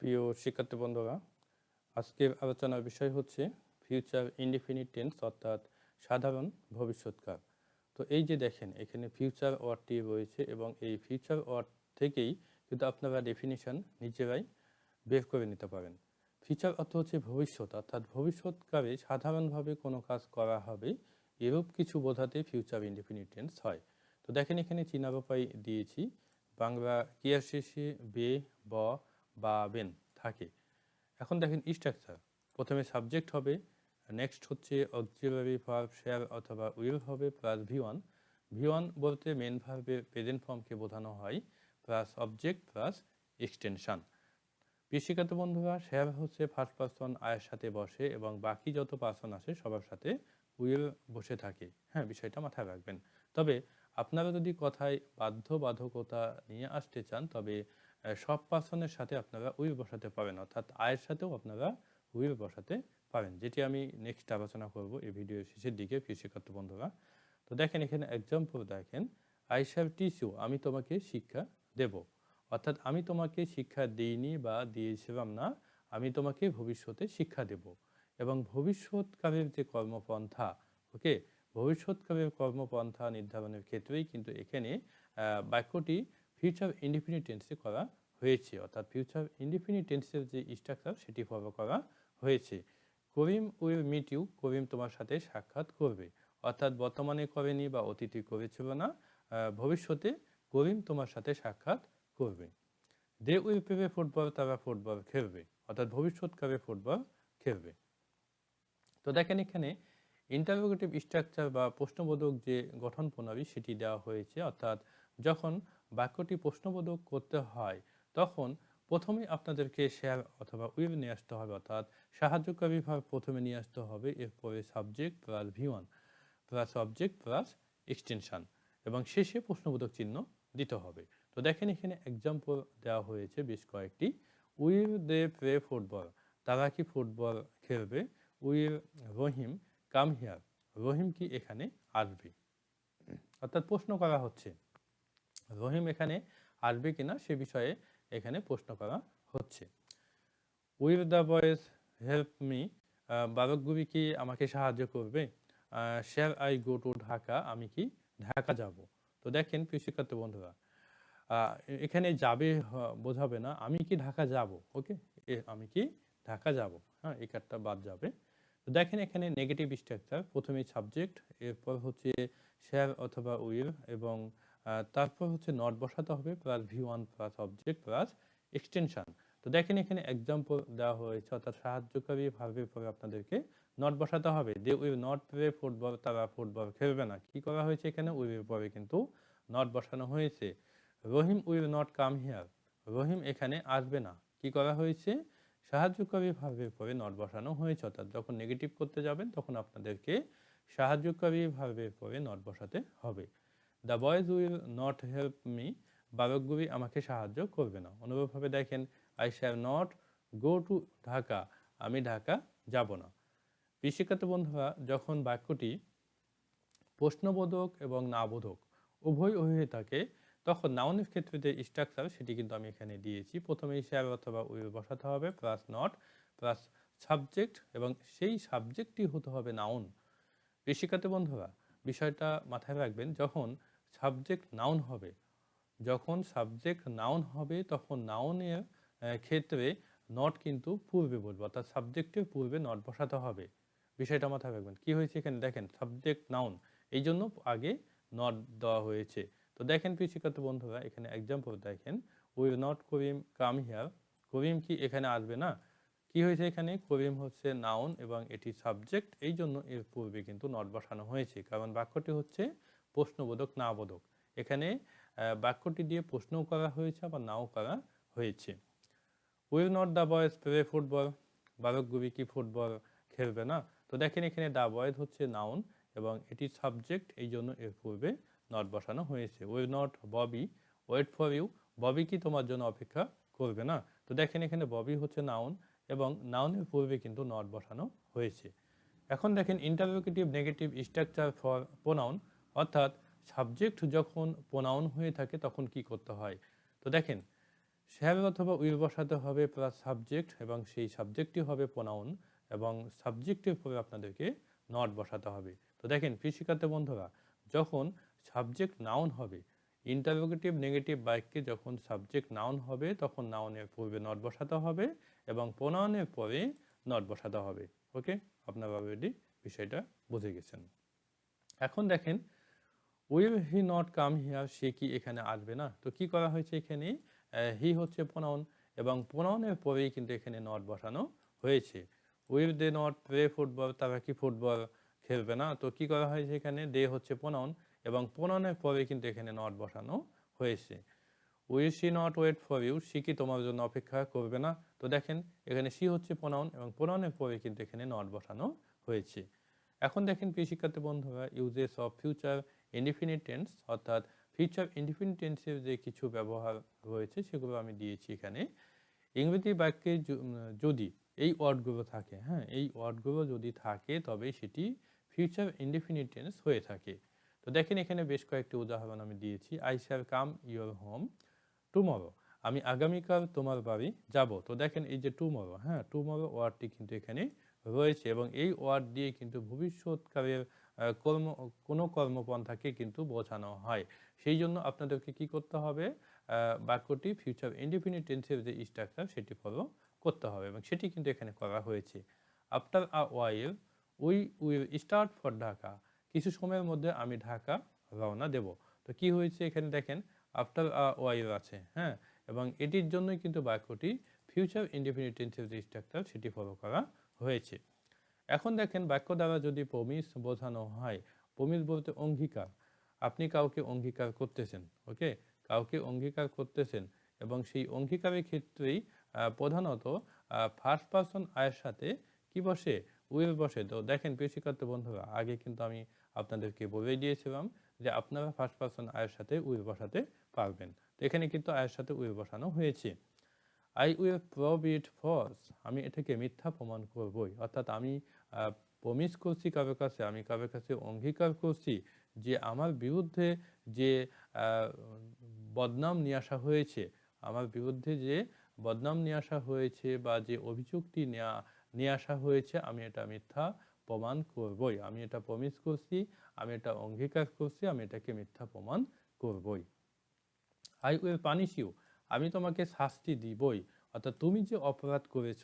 প্রিয় শিক্ষার্থী বন্ধুরা, আজকের আলোচনার বিষয় হচ্ছে ফিউচার ইনডিফিনিট টেন্স অর্থাৎ সাধারণ ভবিষ্যৎকাল। তো এই যে দেখেন, এখানে ফিউচার ওয়ার্ডটি রয়েছে এবং এই ফিউচার ওয়ার্ড থেকেই কিন্তু আপনারা ডেফিনিশন নিজেরাই বের করে নিতে পারেন। ফিউচার অর্থ হচ্ছে ভবিষ্যৎ, অর্থাৎ ভবিষ্যৎকালে সাধারণভাবে কোনো কাজ করা হবে, এরূপ কিছু বোঝাতে ফিউচার ইনডিফিনিট টেন্স হয়। তো দেখেন এখানে চীনা রূপাই দিয়েছি। বাংলা ক্রিয়া শেষে বে, ব বা বেন থাকে। এখন দেখেন স্ট্রাকচার প্রথমে সাবজেক্ট হবে নেক্সট হচ্ছে অক্সিলারি ভার্ব শেয়ার অথবা উইল হবে plus V one V one বলতে মেন ভার্বের প্রেজেন্ট ফর্মকে বোঝানো হয় প্লাস অবজেক্ট প্লাস এক্সটেনশন কৃষিকাত বন্ধুরা শেয়ার হচ্ছে ফার্স্ট পার্সন আয়ের সাথে বসে এবং বাকি যত পার্সন আসে সবার সাথে উইল বসে থাকে। হ্যাঁ বিষয়টা মাথায় রাখবেন। তবে আপনারা যদি কথায় বাধ্যবাধকতা নিয়ে আসতে চান, তবে সব পার্সনের সাথে আপনারা উইল বসাতে পারেন, অর্থাৎ আয়ের সাথেও আপনারা উইল বসাতে পারেন, যেটি আমি নেক্সট আলোচনা করব এই ভিডিওর শেষের দিকে কৃষিকাত বন্ধুরা। তো দেখেন এখানে এক্সাম্পল দেখেন আই শ্যাভ টিচ আমি তোমাকে শিক্ষা দেব। অর্থাৎ আমি তোমাকে শিক্ষা দিইনি বা দিয়েছিলাম না, আমি তোমাকে ভবিষ্যতে শিক্ষা দেব। এবং ভবিষ্যৎকালের যে কর্মপন্থা, ওকে, ভবিষ্যৎকালের কর্মপন্থা নির্ধারণের ক্ষেত্রেই কিন্তু এখানে বাক্যটি ফিউচার ইন্ডিপেন্ডেন্ট টেন্সে করা হয়েছে। অর্থাৎ ফিউচার ইন্ডিপেন্ডেন্ট টেন্সের যে স্ট্রাকচার সেটি ফলো করা হয়েছে। Karim will meet you Karim তোমার সাথে সাক্ষাৎ করবে। অর্থাৎ বর্তমানে করেনি বা অতীতে করেছিল না ভবিষ্যতে করিম তোমার সাথে সাক্ষাৎ করবে। দে উইল প্লে ফুটবল তারা ফুটবল খেলবে। অর্থাৎ ভবিষ্যৎকালে ফুটবল খেলবে। তো দেখেন এখানে ইন্টারোগেটিভ স্ট্রাকচার বা প্রশ্নবোধক যে গঠন প্রণালী, সেটি দেওয়া হয়েছে। অর্থাৎ যখন বাক্যটি প্রশ্নবোধক করতে হয়, তখন প্রথমে আপনাদেরকে শেয়ার অথবা উইল নিয়ে আসতে হবে, অর্থাৎ সাহায্যকারী ভাব প্রথমে নিয়ে আসতে হবে, এরপরে subject plus V one plus object plus extension এবং শেষে প্রশ্নবোধক চিহ্ন দিতে হবে। তো দেখেন এখানে এক্সাম্পল দেওয়া হয়েছে বেশ কয়েকটি। উইল দে প্লে ফুটবল তারা কি ফুটবল খেলবে? উইল রহিম কাম হিয়ার রহিম কি এখানে আসবে? অর্থাৎ প্রশ্ন করা হচ্ছে রহিম এখানে আসবে কিনা সে বিষয়ে এখানে প্রশ্ন করা হচ্ছে। Will the boys help me বালকগুলি কি আমাকে সাহায্য করবে? Shall I go to Dhaka? আমি কি ঢাকা যাব? তো দেখেন কৃষিকার্ত বন্ধুরা এখানে যাবে বোঝাবে না, আমি কি ঢাকা যাব? ওকে আমি কি ঢাকা যাব? হ্যাঁ এই কার্ডটা বাদ যাবে। তো দেখেন এখানে নেগেটিভ স্ট্রাকচার প্রথমে সাবজেক্ট এরপর হচ্ছে শেয়ার অথবা উইল এবং তারপর হচ্ছে নট বসাতে হবে plus V one plus object plus extension তো দেখেন এখানে এক্সাম্পল দেওয়া হয়েছে, অর্থাৎ সাহায্যকারী পরে আপনাদেরকে নট বসাতে হবে। They will not play football তারা ফুটবল খেলবে না। কি করা হয়েছে এখানে? উইলের পরে কিন্তু নট বসানো হয়েছে। Rahim will not come here Rahim এখানে আসবে না। কি করা হয়েছে? সাহায্যকারী ভাবের পরে নট বসানো হয়েছে। অর্থাৎ যখন নেগেটিভ করতে যাবেন, তখন আপনাদেরকে সাহায্যকারী ভাবের পরে নট বসাতে হবে। The boys will not help me বালকগুলি আমাকে সাহায্য করবে না। অনুরূপভাবে দেখেন I shall not go to Dhaka, আমি ঢাকা যাব না। কৃষিকাত বন্ধুরা, যখন বাক্যটি প্রশ্নবোধক এবং নাবোধক উভয় থাকে, তখন নাউনের ক্ষেত্রে যে স্ট্রাকচার সেটি কিন্তু আমি এখানে দিয়েছি। প্রথমেই শেয়ার অথবা উইল বসাতে হবে প্লাস নট প্লাস সাবজেক্ট এবং সেই সাবজেক্টটি হতে হবে নাউন কৃষিকাতে বন্ধুরা, বিষয়টা মাথায় রাখবেন, যখন সাবজেক্ট নাউন হবে। যখন সাবজেক্ট নাউন হবে, তখন নাউনের ক্ষেত্রে নট কিন্তু পূর্বে বলব, অর্থাৎ সাবজেক্টের পূর্বে নট বসাতে হবে। বিষয়টা মাথায় রাখবেন। কি হয়েছে এখানে? দেখেন সাবজেক্ট নাউন এই জন্য আগে নট দেওয়া হয়েছে। তো দেখেন কৃষিকাত বন্ধুরা, এখানে এক্সাম্পল দেখেন। Will not Karim come here Karim কি এখানে আসবে না? কি হয়েছে এখানে? করিম হচ্ছে নাউন এবং এটি সাবজেক্ট এই জন্য এর পূর্বে কিন্তু নট বসানো হয়েছে। কারণ বাক্যটি হচ্ছে প্রশ্নবোধক না বোধক এখানে বাক্যটি দিয়ে প্রশ্নও করা হয়েছে, আবার নাও করা হয়েছে। Will not the boys play football বালকগুলি কি ফুটবল খেলবে না? তো দেখেন এখানে দ্য বয়েজ হচ্ছে নাউন এবং এটি সাবজেক্ট এই জন্য এর পূর্বে নট বসানো হয়েছে। Will not Bobby wait for you Bobby কি তোমার জন্য অপেক্ষা করবে না? তো দেখেন এখানে ববি হচ্ছে নাউন এবং নাউনের পূর্বে কিন্তু নট বসানো হয়েছে। এখন দেখেন interrogative negative structure for pronoun অর্থাৎ সাবজেক্ট যখন প্রোনাউন হয়ে থাকে তখন কি করতে হয়? তো দেখেন শ্যাল অথবা উইল বসাতে হবে প্লাস সাবজেক্ট এবং সেই সাবজেক্টটি হবে প্রোনাউন এবং সাবজেক্টের পরে আপনাদেরকে নট বসাতে হবে। তো দেখেন, কৃষিকাতে বন্ধুরা, যখন সাবজেক্ট নাউন হবে ইন্টারোগেটিভ নেগেটিভ বাক্যে যখন সাবজেক্ট নাউন হবে, তখন নাউনের পূর্বে নট বসাতে হবে এবং প্রোনাউনের পরে নট বসাতে হবে। ওকে আপনারা অলরেডি বিষয়টা বুঝে গেছেন। এখন দেখেন will he not come here সে কি এখানে আসবে না? তো কি করা হয়েছে এখানে? হি হচ্ছে প্রোনাউন এবং প্রোনাউনের পরেই কিন্তু এখানে নট বসানো হয়েছে। Will they not play football তারা কি ফুটবল খেলবে না? তো কি করা হয়েছে এখানে? দে হচ্ছে প্রোনাউন এবং প্রোনাউনের পরে কিন্তু এখানে নট বসানো হয়েছে। Will she not wait for you C কি তোমার জন্য অপেক্ষা করবে না? তো দেখেন, এখানে সি হচ্ছে প্রোনাউন এবং প্রোনাউনের পরে কিন্তু এখানে নট বসানো হয়েছে। এখন দেখেন, প্রিয় শিক্ষার্থী বন্ধুরা uses of future indefinite tense অর্থাৎ ফিউচার ইনডিফিনিট টেন্সের যে কিছু ব্যবহার রয়েছে, সেগুলো আমি দিয়েছি এখানে। ইংরেজি বাক্যে যদি এই ওয়ার্ডগুলো থাকে হ্যাঁ এই ওয়ার্ডগুলো যদি থাকে, তবে সেটি ফিউচার ইনডিফিনিট টেন্স হয়ে থাকে। তো দেখেন এখানে বেশ কয়েকটি উদাহরণ আমি দিয়েছি। I shall come your home tomorrow আমি আগামীকাল তোমার বাড়ি যাব। তো দেখেন এই যে টুমরো হ্যাঁ টুমরো ওয়ার্ডটি কিন্তু এখানে রয়েছে এবং এই ওয়ার্ড দিয়ে কিন্তু ভবিষ্যৎকালের কর্ম, কোনো কর্মপন্থাকে কিন্তু বোঝানো হয়। সেই জন্য আপনাদেরকে কি করতে হবে? বাক্যটি ফিউচার ইন্ডিপেন্ডেন্ট টেন্সের যে স্ট্রাকচার সেটি ফলো করতে হবে এবং সেটি কিন্তু এখানে করা হয়েছে। After a while we will start for Dhaka কিছু সময়ের মধ্যে আমি ঢাকা রওনা দেব। তো কি হয়েছে এখানে দেখেন? আফটার আ ওয়াইল আছে হ্যাঁ? এবং এটির জন্যই কিন্তু বাক্যটি ফিউচার ইন্ডিপেন্ডেন্ট টেন্সের যে স্ট্রাকচার সেটি ফলো করা হয়েছে। এখন দেখেন বাক্য দ্বারা যদি প্রমিস বোঝানো হয়, প্রমিস বলতে অঙ্গীকার। আপনি কাউকে অঙ্গীকার করতেছেন, ওকে? কাউকে অঙ্গীকার করতেছেন এবং সেই অঙ্গীকারের ক্ষেত্রেই প্রধানত ফার্স্ট পার্সন আয়ের সাথে কি বসে? উইল বসে। তো দেখেন পেশিকাত্ম বন্ধুরা, আগে কিন্তু আমি আপনাদেরকে বলে দিয়েছিলাম যে আপনারা ফার্স্ট পার্সন আয়ের সাথে উইল বসাতে পারবেন। তো এখানে কিন্তু আয়ের সাথে উইল বসানো হয়েছে। I will prove it false আমি এটাকে মিথ্যা প্রমাণ করবই। অর্থাৎ আমি প্রমিস করছি কারোর কাছে, আমি কারোর কাছে অঙ্গীকার করছি যে আমার বিরুদ্ধে যে বদনাম নিয়ে আসা হয়েছে, আমার বিরুদ্ধে যে বদনাম নিয়ে আসা হয়েছে বা যে অভিযোগটি নেওয়া নিয়ে আসা হয়েছে, আমি এটা মিথ্যা প্রমাণ করবই। আমি এটা প্রমিস করছি, আমি এটা অঙ্গীকার করছি, আমি এটাকে মিথ্যা প্রমাণ করবই। আই উইল পানিশ ইউ আমি তোমাকে শাস্তি দিবই। অর্থাৎ তুমি যে অপরাধ করেছ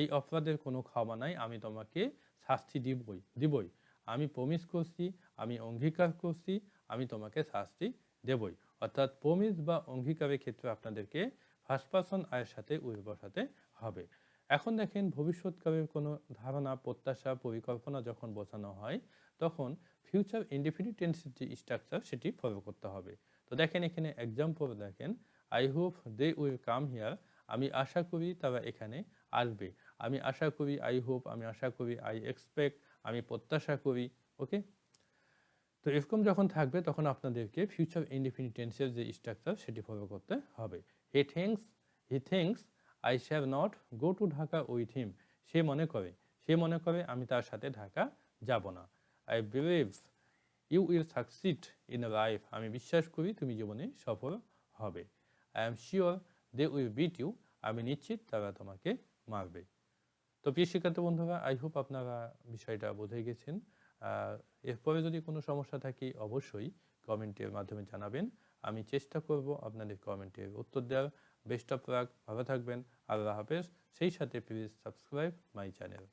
এই অপরাধের কোনো ক্ষমা নাই, আমি তোমাকে শাস্তি দিবই দিবই। আমি প্রমিস করছি, আমি অঙ্গীকার করছি, আমি তোমাকে শাস্তি দেবই। অর্থাৎ প্রমিস বা অঙ্গীকারের ক্ষেত্রে আপনাদেরকে ফার্স্ট পার্সন আয়ের সাথে উইল বসাতে হবে। এখন দেখেন, ভবিষ্যৎকালের কোনো ধারণা, প্রত্যাশা, পরিকল্পনা যখন বোঝানো হয়, তখন ফিউচার ইন্ডিফিনিট টেন্সের যে স্ট্রাকচার সেটি ফলো করতে হবে। তো দেখেন এখানে এক্সাম্পল দেখেন I hope they will come here আমি আশা করি তারা এখানে আসবে। আমি আশা করি আই হোপ আমি আশা করি আই এক্সপেক্ট আমি প্রত্যাশা করি ওকে তো এরকম যখন থাকবে, তখন আপনাদেরকে ফিউচার ইন্ডিফিনিট টেন্সের যে স্ট্রাকচার সেটি ফলো করতে হবে। He thinks he thinks I shall not go to Dhaka with him সে মনে করে, সে মনে করে আমি তার সাথে ঢাকা যাব না। I believe you will succeed in life আমি বিশ্বাস করি তুমি জীবনে সফল হবে। I am sure they will beat you আমি নিশ্চিত তারা তোমাকে মারবে। তো প্রিয় শিক্ষার্থী বন্ধুরা আই হোপ আপনারা বিষয়টা বুঝে গেছেন। এরপরে যদি কোনো সমস্যা থাকে, অবশ্যই কমেন্টের মাধ্যমে জানাবেন। আমি চেষ্টা করব আপনাদের কমেন্টের উত্তর দেওয়ার। বেস্ট অফ লাক, ভালো থাকবেন, আল্লাহ হাফেজ। সেই সাথে প্লিজ সাবস্ক্রাইব মাই চ্যানেল।